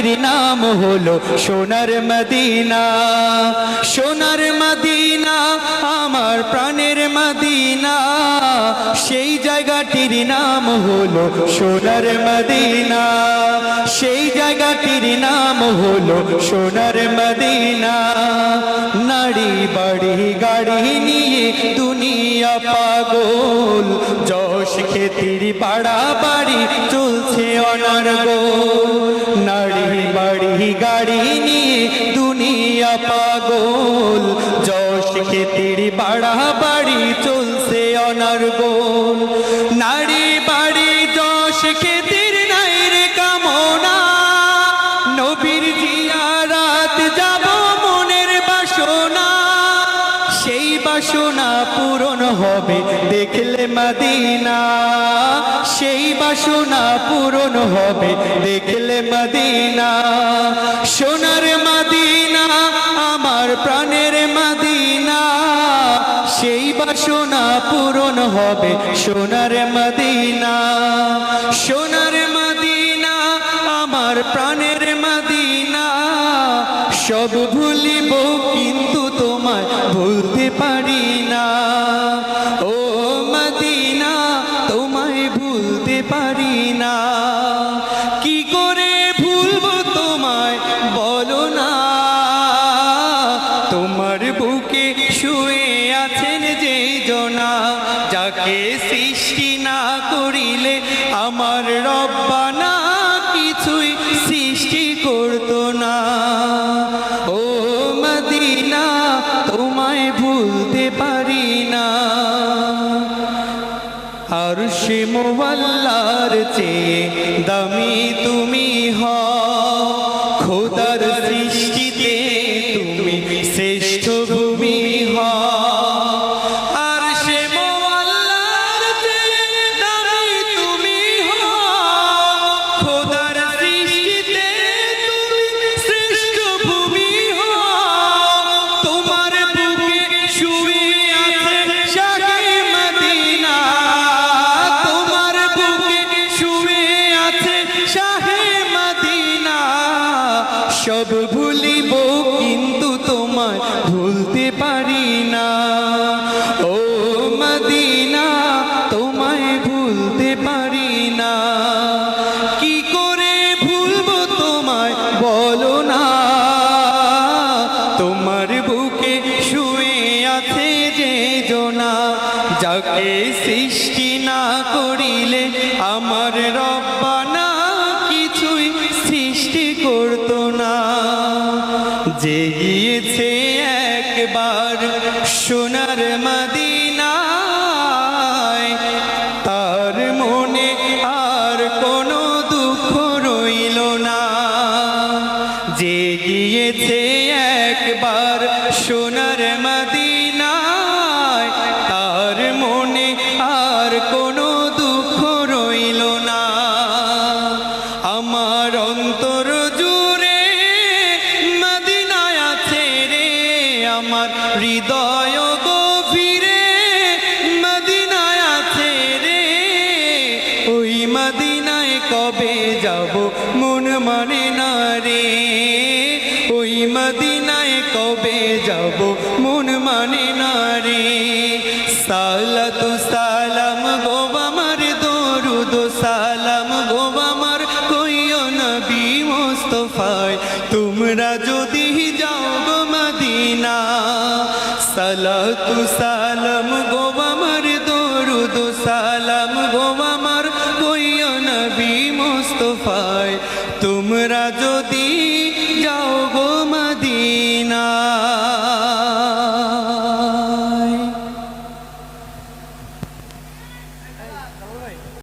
জায়গাটির নাম হলো সোনার মদিনা। সোনার মদিনা, আমার প্রাণের মদিনা। সেই জায়গাটির নাম হলো সোনার মদিনা। সেই জায়গাটির নাম হলো সোনার মদিনা। নারী বাড়ি গাড়ি নিয়ে দুনিয়া পাগল। যশ খেতির বাড়া বাড়ি চলছে অনর্গল। গাড়ি নিয়ে দুনিয়া পাগল। যশ খেতির বাড়া বাড়ি চলছে অনার্গোল। নারী বাড়ি যশ খেতির বাসনা পূরণ হবে। দেখলে মদিনা, সেই বাসনা পূরণ হবে। দেখলে মদিনা, সোনার মদিনা, আমার প্রাণের মদিনা, সেই বাসনা পূরণ হবে। সোনার মদিনা সোনার মদিনা, আমার প্রাণের মদিনা, সব ভুলিব সৃষ্টি না করিলে আমার রব্বানা কিছুই সৃষ্টি করতো না। ও মদিনা, তোমায় ভুলতে পারি না। আর সে মোবাল্লার চেয়ে দামি তুমি হ খোদার সৃষ্টিতে তুমি শ্রেষ্ঠ ভূমি সব ভুলিব, কিন্তু তোমায় ভুলতে পারি না। ও মদিনা, তোমায় ভুলতে পারি না। কি করে ভুলবো তোমায়, বলো না। তোমার বুকে শুয়ে আছে যে জনা, যাকে সৃষ্টি না করিলে আমার রব্বানা গিয়েছে একবার সোনার মদিনায়। তার মনে আর কোনো দুঃখ রইল না। যে গিয়েছে একবার সোনার মদিনায় হৃদয় গভীরে মদিনায় আছে রে। ওই মদিনায় কবে যাব মন মানে না রে। ওই মদিনায় কবে যাব মন মানে না রে। সালাতু সালাম গো তোমরা যদি যাও মদিনা, সালাতু সালাম গো আমার দরুদ সালাম গো আমার কইও নবী মুস্তফায়। তোমরা যদি